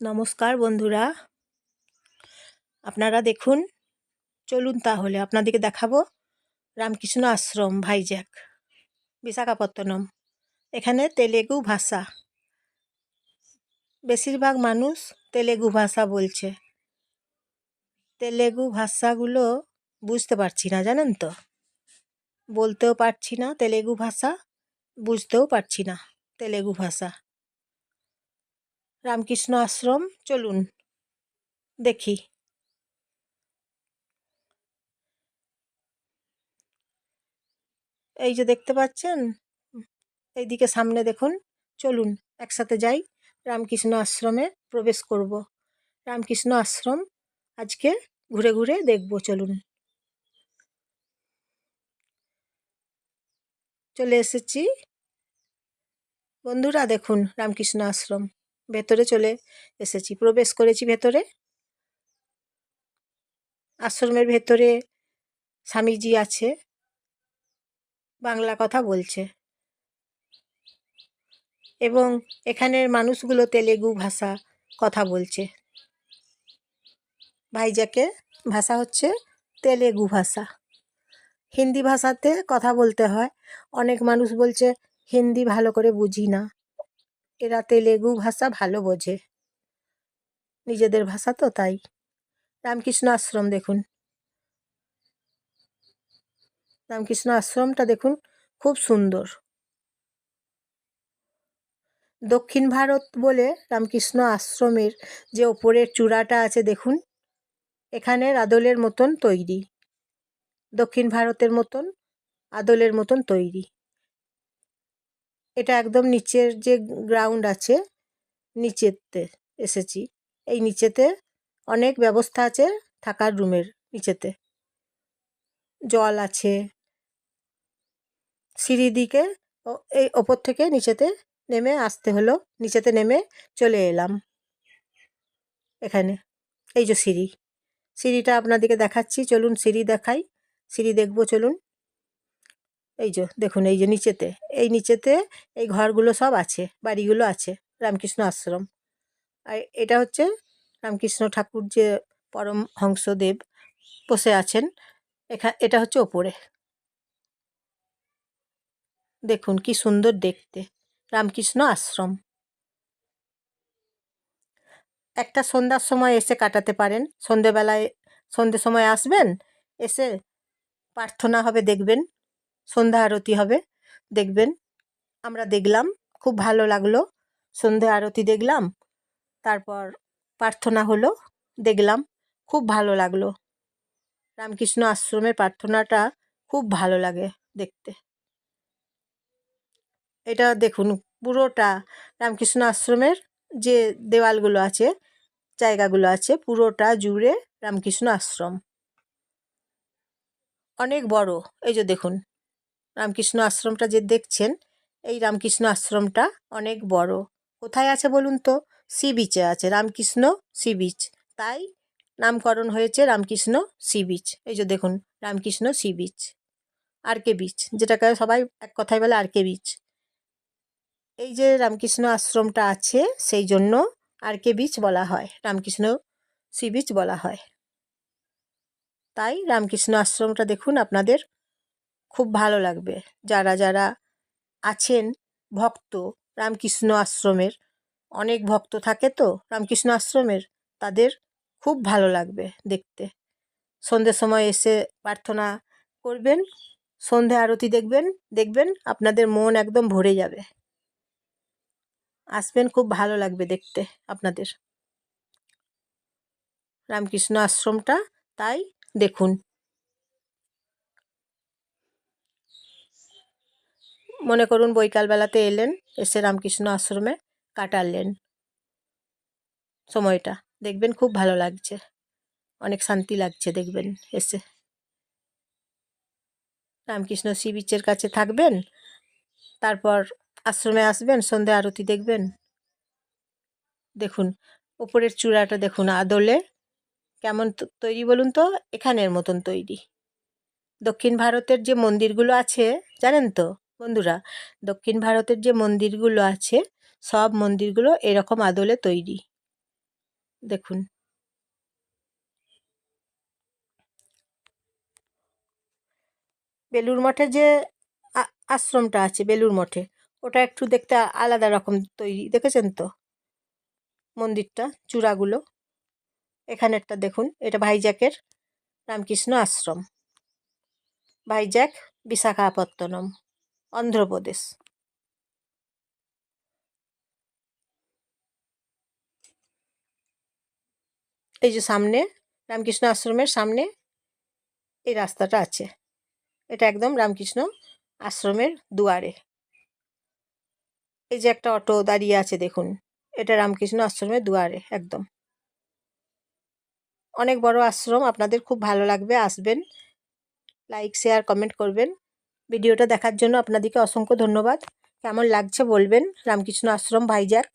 নমস্কার বন্ধুরা। আপনারা দেখুন, চলুন তাহলে আপনাদেরকে দেখাবো রামকৃষ্ণ আশ্রম, ভাইজ্যাক, বিশাখাপত্তনম। এখানে তেলেগু ভাষা। বেশিরভাগ মানুষ তেলেগু ভাষা বলছে। তেলেগু ভাষাগুলো বুঝতে পারছি না, জানেন তো? বলতেও পারছি না তেলেগু ভাষা, বুঝতেও পারছি না তেলেগু ভাষা। রামকৃষ্ণ আশ্রম, চলুন দেখি। এই যে দেখতে পাচ্ছেন? এইদিকে সামনে দেখুন, চলুন একসাথে যাই, রামকৃষ্ণ আশ্রমে প্রবেশ করব। রামকৃষ্ণ আশ্রম আজকে ঘুরে ঘুরে দেখব, চলুন। চলে এসেছি। বন্ধুরা দেখুন, রামকৃষ্ণ আশ্রম। ভেতরে চলে এসেছি। প্রবেশ করেছি ভেতরে। আশ্রমের ভেতরে স্বামীজি আছে। বাংলা কথা বলছে। এবং এখানের মানুষগুলো তেলেগু ভাষা কথা বলছে। ভাইজাকে ভাষা হচ্ছে তেলেগু ভাষা। হিন্দি ভাষাতে কথা বলতে হয়। অনেক মানুষ বলছে, হিন্দি ভালো করে বুঝি না। এরা তেলেগু ভাষা ভালো বোঝে। নিজেদের ভাষা তো তাই। রামকৃষ্ণ আশ্রম দেখুন। রামকৃষ্ণ আশ্রমটা দেখুন, খুব সুন্দর। দক্ষিণ ভারত বলে রামকৃষ্ণ আশ্রমের যে ওপরের চূড়াটা আছে দেখুন এখানের আদলের মতন তৈরি। দক্ষিণ ভারতের মতন আদলের মতন তৈরি। এটা একদম নিচের যে গ্রাউন্ড আছে, নিচেতে এসেছি। এই নিচেতে অনেক ব্যবস্থা আছে থাকার রুমের নিচেতে। জল আছে। সিঁড়ি দিকে এই ওপর থেকে নিচেতে নেমে আসতে হলো, নিচেতে নেমে চলে এলাম এখানে। এই যে সিঁড়ি। সিঁড়িটা আপনাদেরকে দেখাচ্ছি, চলুন সিঁড়ি দেখাই। সিঁড়ি দেখব, চলুন। এই যে, দেখুন, এই যে নিচেতে, এই নিচেতে এই ঘরগুলো সব আছে, বাড়িগুলো আছে, রামকৃষ্ণ আশ্রম। আর এটা হচ্ছে রামকৃষ্ণ ঠাকুর যে পরম হংসদেব বসে আছেন, এখা, এটা হচ্ছে ওপরে। দেখুন, কি সুন্দর দেখতে, রামকৃষ্ণ আশ্রম। একটা সন্ধ্যার সময় এসে কাটাতে পারেন, সন্ধেবেলায় সন্ধ্যে সময় আসবেন, এসে প্রার্থনা হবে, দেখবেন। সন্ধ্যা আরতি হবে। দেখবেন, আমরা দেখলাম, খুব ভালো লাগল। সন্ধে আরতি দেখলাম, তারপর প্রার্থনা হলো, দেখলাম, খুব ভালো লাগল। রামকৃষ্ণ আশ্রমের প্রার্থনাটা খুব ভালো লাগে দেখতে। এটা দেখুন, পুরোটা রামকৃষ্ণ আশ্রমের যে দেওয়ালগুলো আছে, জায়গাগুলো আছে, পুরোটা জুড়ে রামকৃষ্ণ আশ্রম। অনেক বড়, এই যে দেখুন। রামকৃষ্ণ আশ্রমটা যে দেখছেন, এই রামকৃষ্ণ আশ্রমটা অনেক বড়। কোথায় আছে বলুন তো? সি বিচে আছে, রামকৃষ্ণ সি বিচ তাই নামকরণ হয়েছে রামকৃষ্ণ সি বিচ এই যে দেখুন, Ramakrishna sea beach R K beach যেটাকে সবাই এক কথায় বলে আর কে বিচ এই যে রামকৃষ্ণ আশ্রমটা আছে, সেই জন্য আর কে বিচ বলা হয়, রামকৃষ্ণ সি বিচ বলা হয়। তাই রামকৃষ্ণ আশ্রমটা দেখুন আপনাদের খুব ভালো লাগবে। যারা যারা আছেন ভক্ত রামকৃষ্ণ আশ্রমের, অনেক ভক্ত থাকে তো রামকৃষ্ণ আশ্রমের, তাদের খুব ভালো লাগবে দেখতে। সন্ধ্যের সময় এসে প্রার্থনা করবেন সন্ধে আরতি দেখবেন দেখবেন আপনাদের মন একদম ভরে যাবে। আসবেন, খুব ভালো লাগবে দেখতে আপনাদের। রামকৃষ্ণ আশ্রমটা, তাই দেখুন। মনে করুন বৈকালবেলাতে এলেন, এসে রামকৃষ্ণ আশ্রমে কাটালেন সময়টা। দেখবেন খুব ভালো লাগছে। অনেক শান্তি লাগছে দেখবেন এসে। রামকৃষ্ণ সি বিচের কাছে থাকবেন, তারপর আশ্রমে আসবেন, সন্ধে আরতি দেখবেন। দেখুন, ওপরের চূড়াটা দেখুন আদলে। কেমন তৈরি বলুন তো? এখানের মতন তৈরি। দক্ষিণ ভারতের যে মন্দিরগুলো আছে, জানেন তো? বন্ধুরা, দক্ষিণ ভারতের যে মন্দিরগুলো আছে, সব মন্দিরগুলো এরকম আদলে তৈরি। দেখুন। বেলুর মঠে যে আশ্রমটা আছে বেলুর মঠে, ওটা একটু দেখতে আলাদা রকম তৈরি, দেখেছেন তো? মন্দিরটা, চূড়াগুলো। এখানেরটা দেখুন, এটা ভাইজ্যাকের রামকৃষ্ণ আশ্রম। ভাইজ্যাক বিশাখাপত্তনম। অন্ধ্রপ্রদেশ। এই যে সামনে, রামকৃষ্ণ আশ্রমের সামনে এই রাস্তাটা আছে। এটা একদম রামকৃষ্ণ আশ্রমের দুয়ারে। এই যে একটা অটো দাঁড়িয়ে আছে, দেখুন। এটা রামকৃষ্ণ আশ্রমের দুয়ারে, একদম। অনেক বড় আশ্রম, আপনাদের খুব ভালো লাগবে, আসবেন। লাইক, শেয়ার, কমেন্ট করবেন। ভিডিওটা দেখার জন্য আপনাদেরকে অসংখ্য ধন্যবাদ। কেমন লাগছে বলবেন? রামকৃষ্ণ আশ্রম ভাইজ্যাক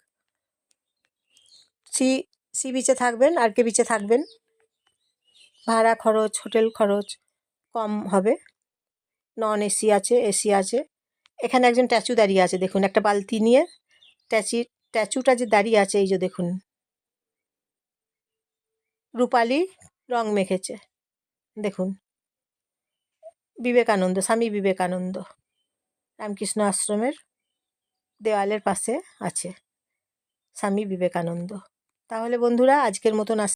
সি সি বিচে থাকবেন, আর কে বিচে থাকবেন? ভাড়া খরচ, হোটেল খরচ কম হবে। নন এসি আছে এসি আছে। এখানে একজন ট্যাচু দাঁড়িয়ে আছে, দেখুন, একটা বালতি নিয়ে। ট্যাচি, ট্যাচুটা যে দাঁড়িয়ে আছে, এই যে দেখুন। রূপালি রং মেখেছে, দেখুন। বিবেকানন্দ, স্বামী বিবেকানন্দ রামকৃষ্ণ আশ্রমের দেওয়ালের পাশে আছে স্বামী বিবেকানন্দ। তাহলে বন্ধুরা, আজকের মতন আস